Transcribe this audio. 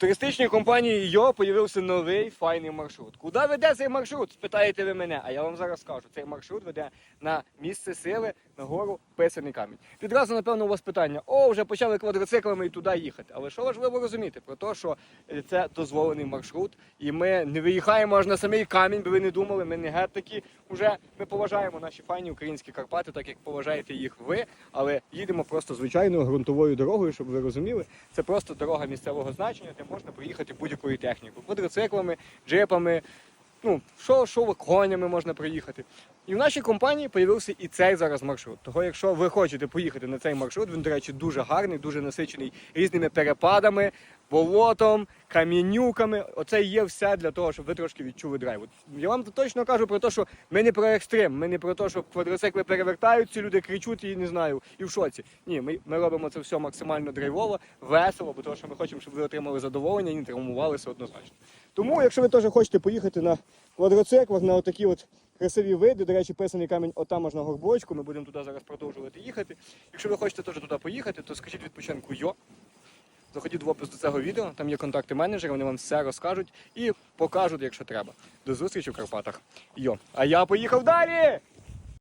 туристичній компанії Йо появився новий файний маршрут. Куди веде цей маршрут? Спитаєте ви мене, а я вам зараз скажу. Цей маршрут веде на місце сили, на гору Писаний камінь. Відразу, напевно, у вас питання: о, вже почали квадроциклами і туди їхати. Але що важливо розуміти? Про те, що е, це дозволений маршрут, і ми не виїхаємо аж на самий камінь, бо ви не думали, ми не геть такі. Уже ми поважаємо наші файні українські Карпати, так як поважаєте їх ви, але їдемо просто звичайною ґрунтовою дорогою, щоб ви розуміли. Це просто дорога місцевого значення, можна проїхати будь-якою технікою, квадроциклами, джипами, ну що, що конями можна проїхати. І в нашій компанії появився і цей зараз маршрут. Того, якщо ви хочете поїхати на цей маршрут, він, до речі, дуже гарний, дуже насичений різними перепадами, болотом, камінюками. Оце є все для того, щоб ви трошки відчули драйв. От Я вам точно кажу про те, що ми не про екстрим, ми не про те, що квадроцикли перевертаються, люди кричуть і не знаю, і в шоці. Ні, ми, ми робимо це все максимально драйвово, весело, бо того, що ми хочемо, щоб ви отримали задоволення і не травмувалися однозначно. Тому, якщо ви теж хочете поїхати на квадроциклах, на отакі от красиві види, до речі, писаний камінь отам на горбочку, ми будемо туди зараз продовжувати їхати. Якщо ви хочете теж туди поїхати, то скажіть відпочинку йо. Заходіть в опис до цього відео, там є контакти менеджера, вони вам все розкажуть і покажуть, якщо треба. До зустрічі в Карпатах. Йо. А я поїхав далі!